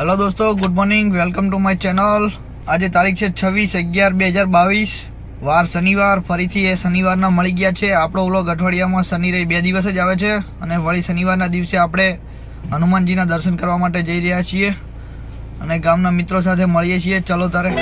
Hello દોસ્તો good morning welcome to my channel આજે તારીખ છે છવ્વીસ અગિયાર બે હજાર બાવીસ. વાર શનિવાર, ફરીથી એ શનિવારના મળી ગયા છે. આપણો વ્લોગ અઠવાડિયામાં શનિ રહી બે દિવસ જ આવે છે અને વળી શનિવારના દિવસે આપણે હનુમાનજીના દર્શન કરવા માટે જઈ રહ્યા છીએ. અને ગામના મિત્રો સાથે મળીએ છીએ. ચલો તારે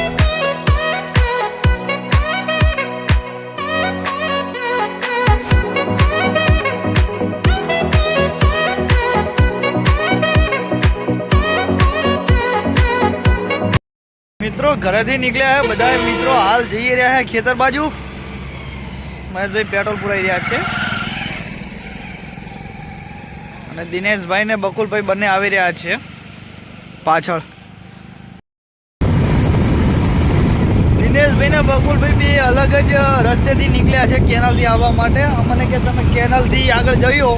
મિત્રો, ઘરેથી નીકળ્યા છે બધા મિત્રો, હાલ જઈ રહ્યા છે ખેતર બાજુ. મહેશભાઈ પેટ્રોલ પુરાઈ રહ્યા છે. અને દિનેશભાઈ ને બકુલભાઈ બંને આવી રહ્યા છે પાછળ. દિનેશભાઈ ને બકુલભાઈ બે અલગ જ રસ્તેથી નીકળ્યા છે કેનાલથી આવવા માટે. અમને કે તમે કેનાલથી આગળ જઈઓ.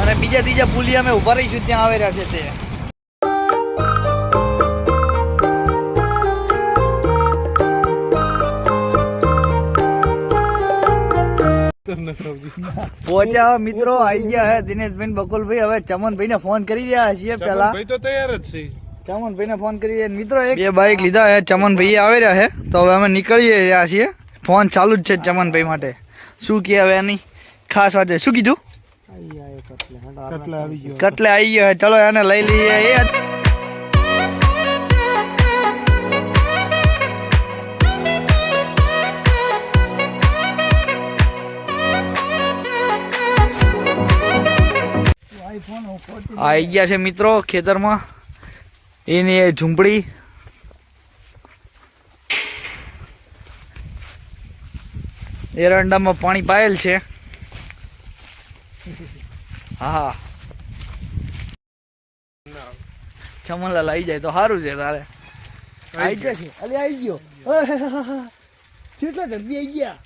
અને બીજા ત્રીજા પુલી અમે ઊભા રહીશું, ત્યાં આવી રહ્યા છે તે. પહોંચ્યા મિત્રો આવી ગયા હે દિનેશભાઈ બકુલભાઈ. હવે ચમનભાઈ ને ફોન કરી રહ્યા છીએ પેલા ભાઈ તો તૈયાર જ છે. ચમનભાઈ ને ફોન કરી રહ્યા. મિત્રો એક બે બાઈક લીધા હે ચમનભાઈ આવી રહ્યા છે તો હવે અમે નીકળી રહ્યા છીએ. ફોન ચાલુ જ છે ચમનભાઈ માટે. શું કહે હવે એની? ખાસ વાત છે. શું કીધું? કટલે. આવી ગયો. કટલે આવી ગયો હે. ચલો એને લઈ લઈએ. એ આવી ગયા છે મિત્રો ખેતરમાં. એની એ ઝૂંપડી. એરંડામાં પાણી પાયેલ છે. હા ચમનલાલ આવી જાય તો સારું છે તારે. આવી ગયા છે. અલે આવી ગયો. કેટલા ઝડપી આવી ગયા.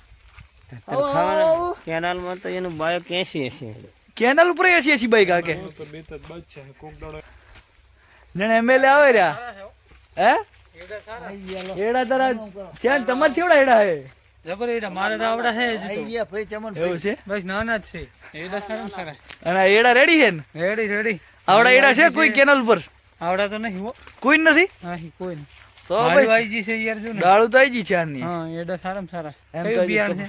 કેનાલમાં તો એનું બાયો કેસી હશે. કેનાલ ઉપર એસી એસી બાઈક આકે જણે એમએલએ આવે રહ્યા. હે? એડા તારા. ત્યાં તમાર કેવડા એડા હે? જબર એડા મારે તો આવડા છે ભાઈ ચમન એવું છે? બસ નાના જ છે. એડા સારા સારા અને એડા રેડી છે ને? રેડી રેડી આવડા એડા છે કોઈ કેનલ પર આવડા તો નહીં હો. કોઈ નથી? નહીં કોઈ નહીં. તો ભાઈ વાઈજી છે યાર જો ને. દાળુ તો આવી ગઈ છે આની. હા એડા સારામાં સારા. એમ તો બિયાર છે?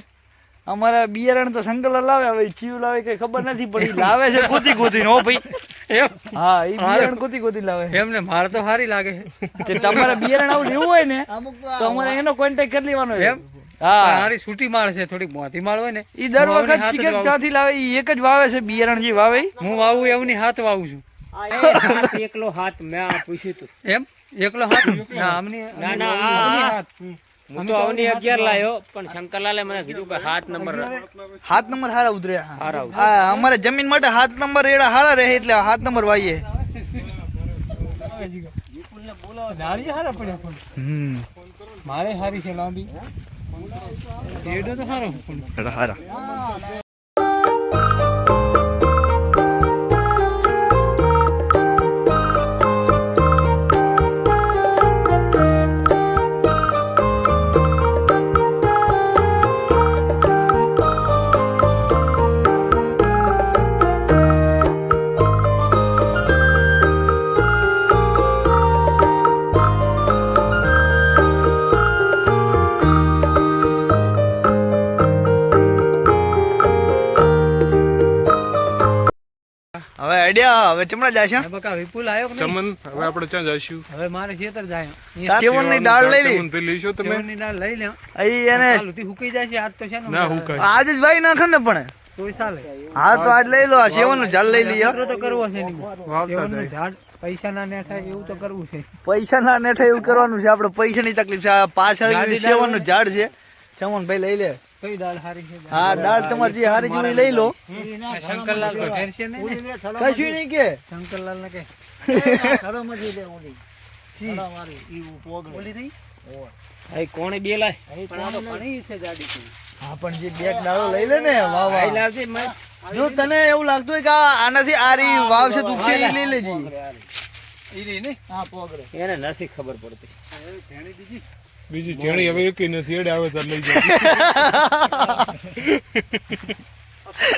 અમારા બિયારણ તો સંકલન લાવે હવે ચીવ લાવે કઈ ખબર નથી પડી. લાવે છે કૂતી કૂતી નો ભાઈ. એમ? હા એ બિયારણ કૂતી કૂતી લાવે. એમને મારે તો સારી લાગે. છે તે તમારે બિયારણ આવું લેવું હોય ને તો અમારે એનો કોન્ટેક્ટ કરી લેવાનો એમ? હા. મારી છૂટી માળ છે થોડીક મોતી માળ હોય ને ઈ દર વખત ચિકન ચાથી લાવે ઈ એક જ વાવે છે બિયારણ જે વાવે હું વાવું એમની હાથ વાવું છું. એકલો હાથ મેં પૂછ્યું તું. એમ? એકલો હાથ? ના આમની ના, ના, આ- હાથ. હું તો અવની અગિયાર લાયો પણ શંકરલાલે મને કીધું કે હાથ નંબર હાથ નંબર હારા ઉતર્યા હારા ઉતરે. હા અમારે જમીન માટે હાથ નંબર એડા હારા રહે એટલે હાથ નંબર વાઈએ. નારી હારા પડ્યા પણ. હમ. મારે હારી છે લાંબી. એડો તો હારો. પણ હવે આઈડિયા હવે ચમડા જાશે? બકા વિપુલ આવ્યો કે ચમન હવે આપણે ક્યાં જઈશું હવે મારે ખેતર જાય. કેવનની દાળ લઈ લી? પેલી લીશો તમે? કેવનની દાળ લઈ લે. અહીં એને કાલુથી હુકી જાય આજ તો છે ના હુકાય. આજ જ ભાઈ નાખે ને પણ. કોઈ ચાલે. હા તો આજ લઈ લો આ સેવાનું ઝાડ લઈ લીયો. તો કરવો છે સેવનનું ઝાડ પૈસા ના ને થાય એવું તો કરવું છે. પૈસા ના નેઠે એવું કરવાનું છે. આપણે પૈસાની તકલીફ છે. પાછળ સેવનનું ઝાડ છે. ચમન ભાઈ લઈ લે. કઈ દાળ હારી છે? હા દાળ તમારી જે હારી જોઈ લઈ લો. શંકરલાલ તો ઢેર છે ને? કશું નહીં કે? શંકરલાલ ને કે ઓલી નહીં? અહીં કોણે બે લાય? પણ આ તો ઘણી છે ગાડી હા પણ જે બેગ દાળો લઈ લે ને વાહ વાહ. લાવજે જો તને એવું લાગતું હોય કે આ આનાથી આરી વાવ છે તું છે લઈ લેજે. ઈ રહી ને એને નથી ખબર પડતી. બીજી. ચેણી હવે એકી નથી એડે આવે તો લઈ જાય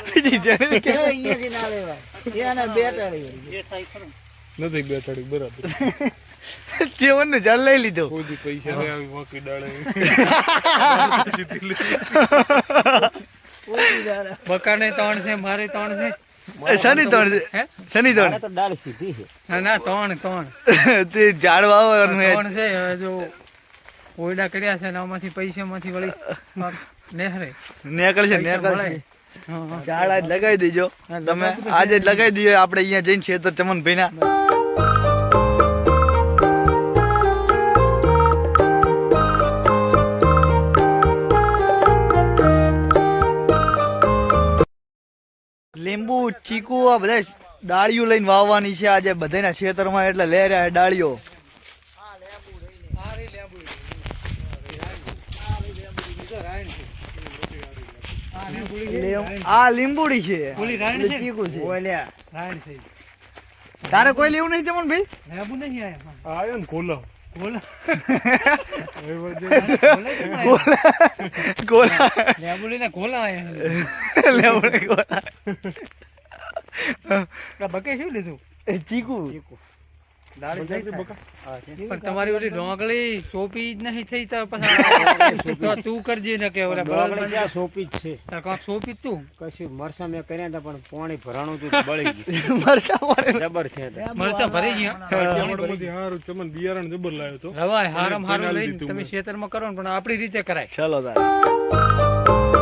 બીજી ચેણી કે? જે થાય ખરું નથી બેઠાડી બરાબર. જીવનનું જળ લઈ લીધો. ઓજી પૈસા નહીં આવી વાકી ડાળે બકાને ત્રણ છે મારે ત્રણ છે. શનિ ત્રણ છે? શનિ ત્રણ? તો ડાળ સીધી છે. ના ના ત્રણ ત્રણ. તે ઝાડ વાવવાનું ત્રણ છે જો ઓયડા કર્યા છે ને આમાંથી પૈસામાંથી વળી નેહરે. નીકળશે નીકળશે. ઝાડ આજ લગાવી દેજો. તમે આજે જ લગાવી દઈએ આપણે અહીંયા જઈને છેતર ચમનભાઈ ભાઈના લીંબુ ચીકુ આ બધા ડાળીઓ લઈને વાવવાની છે આજે બધાના ખેતરમાં એટલે લે રહ્યા ડાળીઓ. આ લીંબુડી છે. ઓલી રાયણ છે ચીકુ છે. રાયણ છે. તારે કોઈ લેવું નહીં જમણ ભાઈ? લેવું નહીં આયા આયો ને ખોલો બોલો ગોલા. લેબુ લઈને ગોલા આયા લેવડે ગોલા. આ બકે શું લીધું? એ ચીકુ. થઈ પણ તમારી ઓલી ડોંગળી સોપી જ નહીં થઈ તો પછી તું કરજે ને કે ઓલા બળદ ત્યાં સોપી જ છે? તાર કાંક સોપી તું? કશું મરસા મેં કર્યા હતા પણ પાણી ભરાણું તું બળી ગયું. મરસા મળે જબર છે મરસા ભરી ગયા. હારું ચમન બિયારણ જબર લાવ્યો તો. રવાય હારમ હારું લઈને તમે ખેતરમાં કરો ને પણ આપણી રીતે કરાય. ચલો તારે.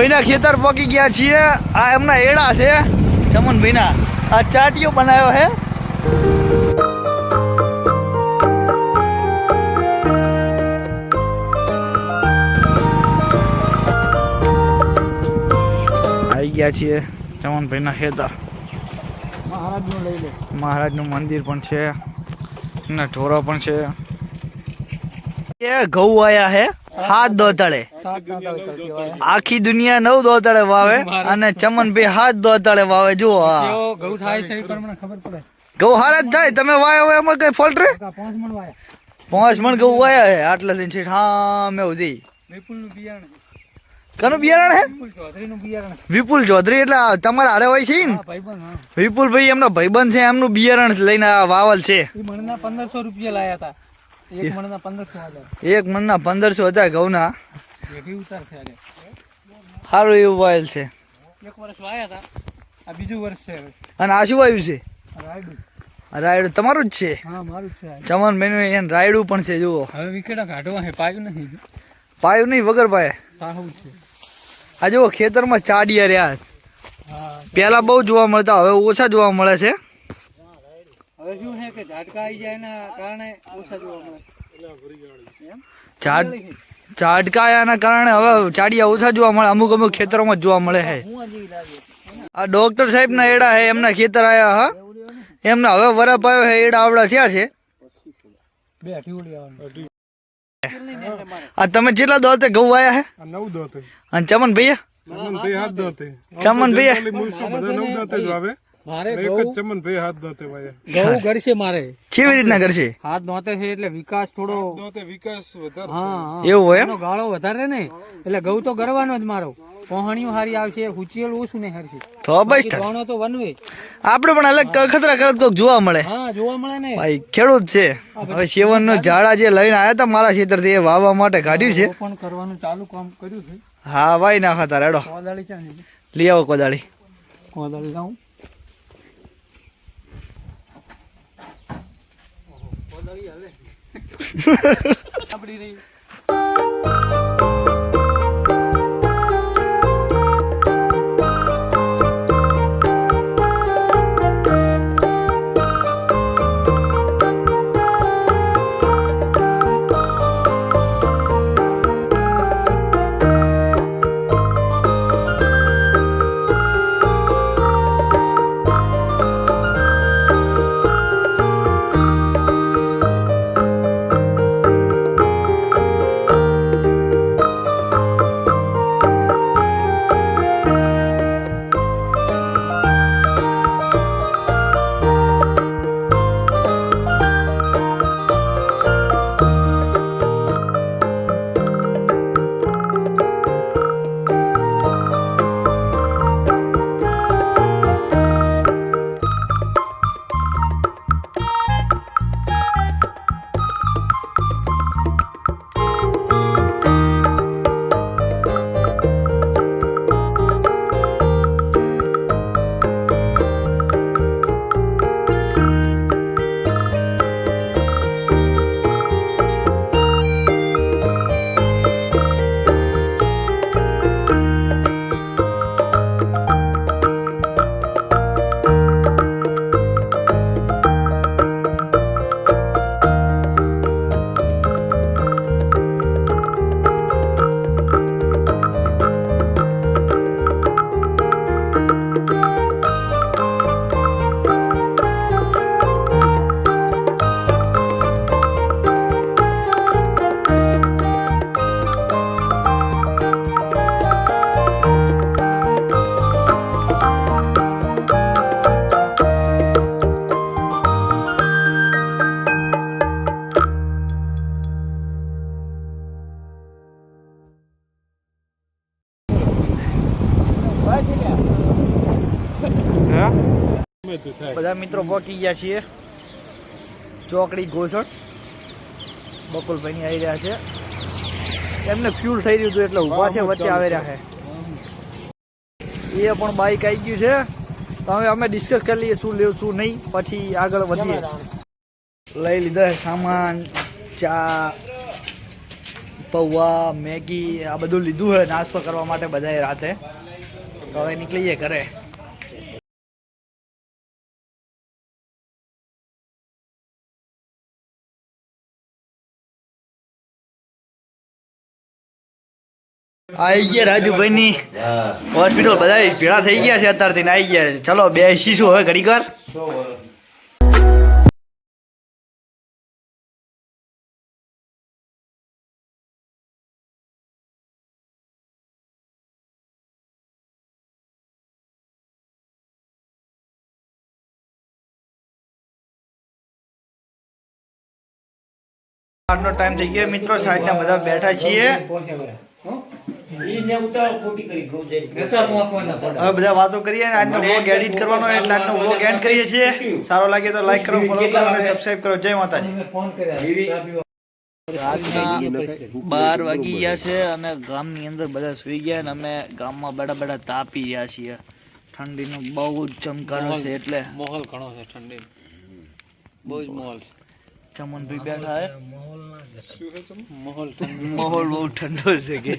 ચમનભાઈ ના ખેતર પકી ગયા છીએ. આ એમના એડા છે. ચમનભાઈના આ ચાટીઓ બનાવ્યો છે આવી ગયા છીએ ચમનભાઈ ના ખેતર. મહારાજનું મંદિર પણ છે. ને ઢોરો પણ છે. એ ઘઉં આયા હે. હાથ દોતળે. આખી દુનિયા નવ દોતળે વાવે અને ચમનભાઈ હાથ દોતળે વાવે. જુઓ ઘઉં થાય છે ખબર પડે. ઘઉં હારા જ થાય. તમે વાયો હોય એમાં કઈ ફોલ્ટ રે? પાંચ મણ ઘઉં વાયા હે. આટલા દિન છે. હા મેં ઉધી. વિપુલનું બિયારણ. કનું બિયારણ હે? વિપુલ ચૌધરી એટલે તમારા હારે હોય છે ને? વિપુલ ભાઈબંધ એમનો ભાઈબંધ છે. એમનું બિયારણ લઈને વાવલ છે. પંદરસો રૂપિયા લાયા હતા. એક મણના પંદરસો હજાર એક મણના પંદરસો ઘઉંના. સારું એવું વાયેલ છે. એક વર્ષ વાયા હતા આ બીજું વર્ષ છે અને આ શું વાયું છે? રાયડું. તમારું જ છે? હા મારું જ છે ચમન ચમનભાઈનું એને રાયડું પણ છે જુઓ. હવે વિકેટા કાઢવા છે પાયું નહીં પાયું નહીં વગર પાયે. સાહુ છે. આ જુઓ ખેતરમાં ચાડિયા રહ્યા. પહેલા બહુ જોવા મળતા હવે ઓછા જોવા મળે છે. હવે શું છે કે ઝાટકા આવી જાય એના કારણે ઓછા જોવા મળે. ઝાડ કારણે હવે ચાડિયા ઓછા જોવા મળે અમુક અમુક ખેતરોમાં જ જોવા મળે છે આ ડોક્ટર સાહેબ ના? એડા છે એમના ખેતર આયા હા? એમના હવે વરફ આવ્યો છે એડા આવડા થયા છે. આ તમે જેટલા દોતે ઘઉં આયા હે? નવ દોતે. અને ચમન ભૈયા? ચમન ભાઈ ચમન ભૈયા મારે એક જ ચમન ભાઈ હાથ દોતે ભાઈ ગૌ ઘડશે મારે. કેવી રીતના કરશે હાથ નોતે છે એટલે વિકાસ થોડો દોતે વિકાસ વધારે હા એવું હોય એનો ગાળો વધારે ને. એટલે ગૌ તો ગરવાનો જ મારો. કોહણીઓ હારી આવશે હુચિયલ ઓછું ને હારશે. તો બસ ગણો તો વનવે. આપણે પણ અલગ ખતરા કરત કોક જોવા મળે. હા જોવા મળે ને. ભાઈ ખેડૂત છે. હવે સેવનનું ઝાડા જે લઈને આયા તા મારા ખેતરથી એ વાવવા માટે કાઢ્યું છે. પણ કરવાનું ચાલુ કામ કર્યું છે. હા ભાઈ ના તારે હેડો. કોદાળી લઈ આવો કોદાળી. કોદાળી લાવું. આપડી રહી. મિત્રો પહોંચી ગયા છીએ. ચોકડી ગોસણ બકુલભાઈની આવી રહ્યા છે. એમને ફ્યુલ થઈ રહ્યું હતું એટલે ઊભા છે, વચ્ચે આવી રહ્યા છે. એ પણ બાઈક આવી ગયું છે. તો હવે અમે ડિસ્કસ કરી લઈએ શું લેવું, શું નહીં. પછી આગળ વધીએ. લઈ લીધા સામાન, ચા, પૌવા, મેગી, આ બધું લીધું છે નાસ્તો કરવા માટે બધાએ રાતે. તો હવે નીકળીએ ઘરે. આવી ગયા રાજુભાઈ ની હોસ્પિટલ બધા ભેળા થઈ ગયા છે અત્યારથી ને આવી ગયા છે. ચલો, બે શીશું હવે ઘડીક વાર. આજનો ટાઈમ થઈ ગયો. મિત્રો સાઈડના બધા બેઠા છીએ. હવે બધા વાતો કરીએ આજનો વ્લોગ એડિટ કરવાનો એટલે આજનો વ્લોગ એન્ડ કરીએ છીએ. સારો લાગે તો લાઈક કરો ફોલો કરો અને સબસ્ક્રાઇબ કરો. જય માતાજી. બાર વાગી ગયા છે અને ગામની અંદર બધા સુઈ ગયા અને અમે ગામમાં બેઠા બેઠા તાપી રહ્યા છીએ. ઠંડીનો બહુ જ ચમકારો છે એટલે. માહોલ ઘણો છે ઠંડી બહુ જ માહોલ છે. ચમનભાઈ બેઠા છે માહોલ માહોલ બહુ ઠંડો છે કે